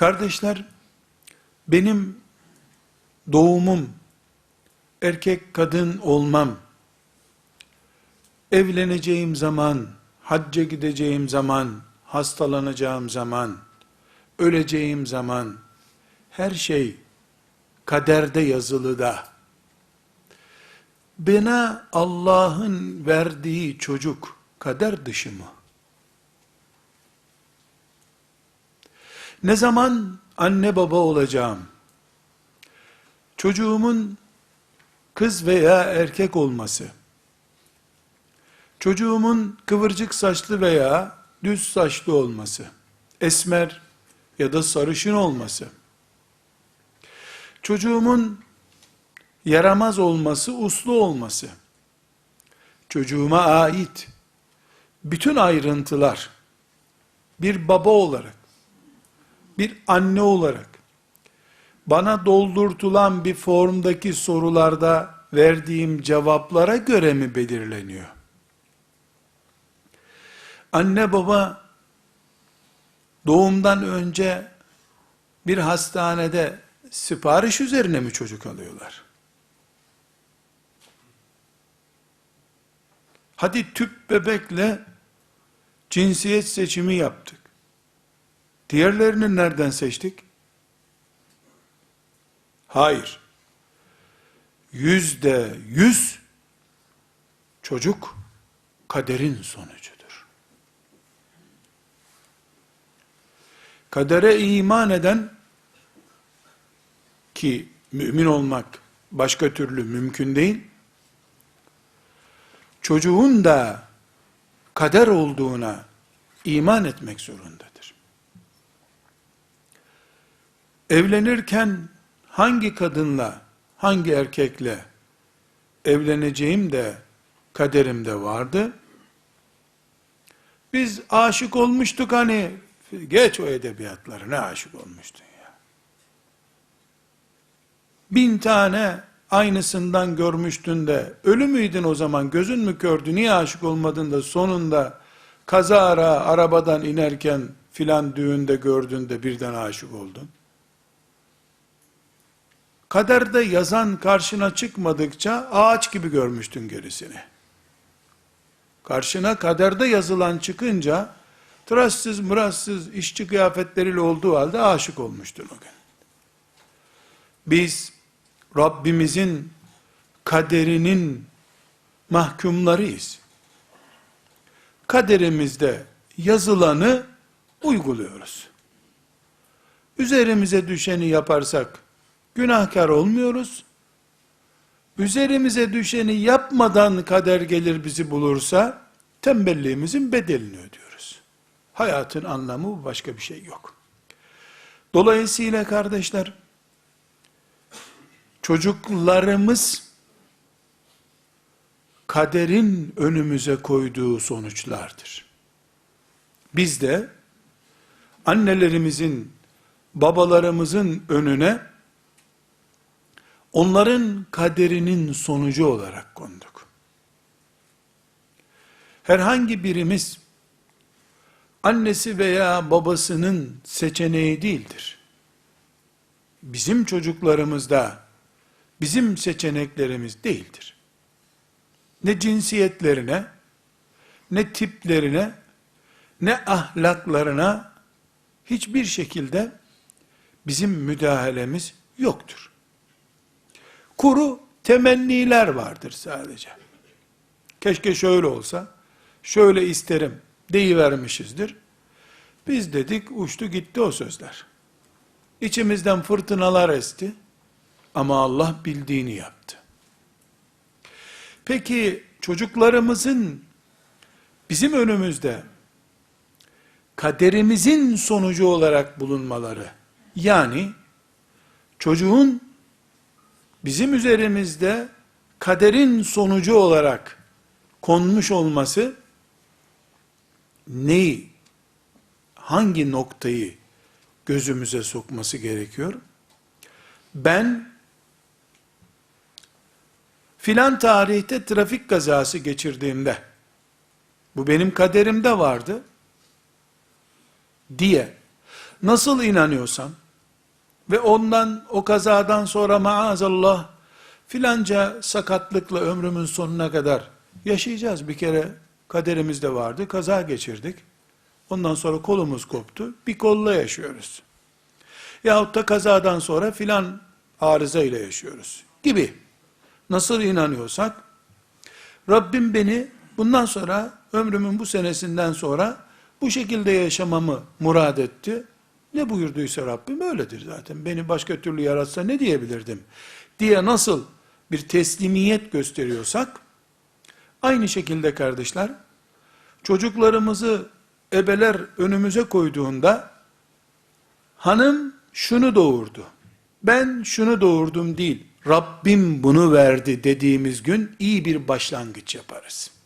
Kardeşler, benim doğumum, erkek kadın olmam, evleneceğim zaman, hacca gideceğim zaman, hastalanacağım zaman, öleceğim zaman, her şey kaderde yazılı da, bana Allah'ın verdiği çocuk kader dışı mı? Ne zaman anne baba olacağım? Çocuğumun kız veya erkek olması, çocuğumun kıvırcık saçlı veya düz saçlı olması, esmer ya da sarışın olması, çocuğumun yaramaz olması, uslu olması, çocuğuma ait bütün ayrıntılar, bir baba olarak, bir anne olarak, bana doldurtulan bir formdaki sorularda verdiğim cevaplara göre mi belirleniyor? Anne baba doğumdan önce bir hastanede sipariş üzerine mi çocuk alıyorlar? Hadi tüp bebekle cinsiyet seçimi yaptık. Diğerlerini nereden seçtik? Hayır. Yüzde yüz çocuk kaderin sonucudur. Kadere iman eden ki mümin olmak başka türlü mümkün değil. Çocuğun da kader olduğuna iman etmek zorundadır. Evlenirken hangi kadınla, hangi erkekle evleneceğim de kaderimde vardı. Biz aşık olmuştuk hani, geç o edebiyatları, ne aşık olmuştun ya. Bin tane aynısından görmüştün de, ölü müydün o zaman, gözün mü kördü, niye aşık olmadın da sonunda, kazara arabadan inerken filan düğünde gördün de birden aşık oldun. Kaderde yazan karşına çıkmadıkça ağaç gibi görmüştün gerisini. Karşına kaderde yazılan çıkınca tıraşsız mıraşsız işçi kıyafetleriyle olduğu halde aşık olmuştun o gün. Biz Rabbimizin kaderinin mahkumlarıyız. Kaderimizde yazılanı uyguluyoruz. Üzerimize düşeni yaparsak günahkar olmuyoruz. Üzerimize düşeni yapmadan kader gelir bizi bulursa tembelliğimizin bedelini ödüyoruz. Hayatın anlamı başka bir şey yok. Dolayısıyla kardeşler çocuklarımız kaderin önümüze koyduğu sonuçlardır. Biz de annelerimizin, babalarımızın önüne onların kaderinin sonucu olarak konduk. Herhangi birimiz annesi veya babasının seçeneği değildir. Bizim çocuklarımız da bizim seçeneklerimiz değildir. Ne cinsiyetlerine, ne tiplerine, ne ahlaklarına hiçbir şekilde bizim müdahalemiz yoktur. Kuru temenniler vardır sadece. Keşke şöyle olsa, şöyle isterim deyivermişizdir. Biz dedik uçtu gitti o sözler. İçimizden fırtınalar esti ama Allah bildiğini yaptı. Peki çocuklarımızın bizim önümüzde kaderimizin sonucu olarak bulunmaları yani çocuğun bizim üzerimizde kaderin sonucu olarak konmuş olması neyi, hangi noktayı gözümüze sokması gerekiyor? Ben filan tarihte trafik kazası geçirdiğimde bu benim kaderimde vardı diye nasıl inanıyorsam ve ondan o kazadan sonra maazallah filanca sakatlıkla ömrümün sonuna kadar yaşayacağız. Bir kere kaderimizde vardı. Kaza geçirdik. Ondan sonra kolumuz koptu. Bir kolla yaşıyoruz. Yahut da kazadan sonra filan arıza ile yaşıyoruz. Gibi. Nasıl inanıyorsak Rabbim beni bundan sonra ömrümün bu senesinden sonra bu şekilde yaşamamı murad etti. Ne buyurduysa Rabbim öyledir zaten. Beni başka türlü yaratsa ne diyebilirdim? Diye nasıl bir teslimiyet gösteriyorsak, aynı şekilde kardeşler, çocuklarımızı ebeler önümüze koyduğunda, hanım şunu doğurdu, ben şunu doğurdum değil, Rabbim bunu verdi dediğimiz gün iyi bir başlangıç yaparız.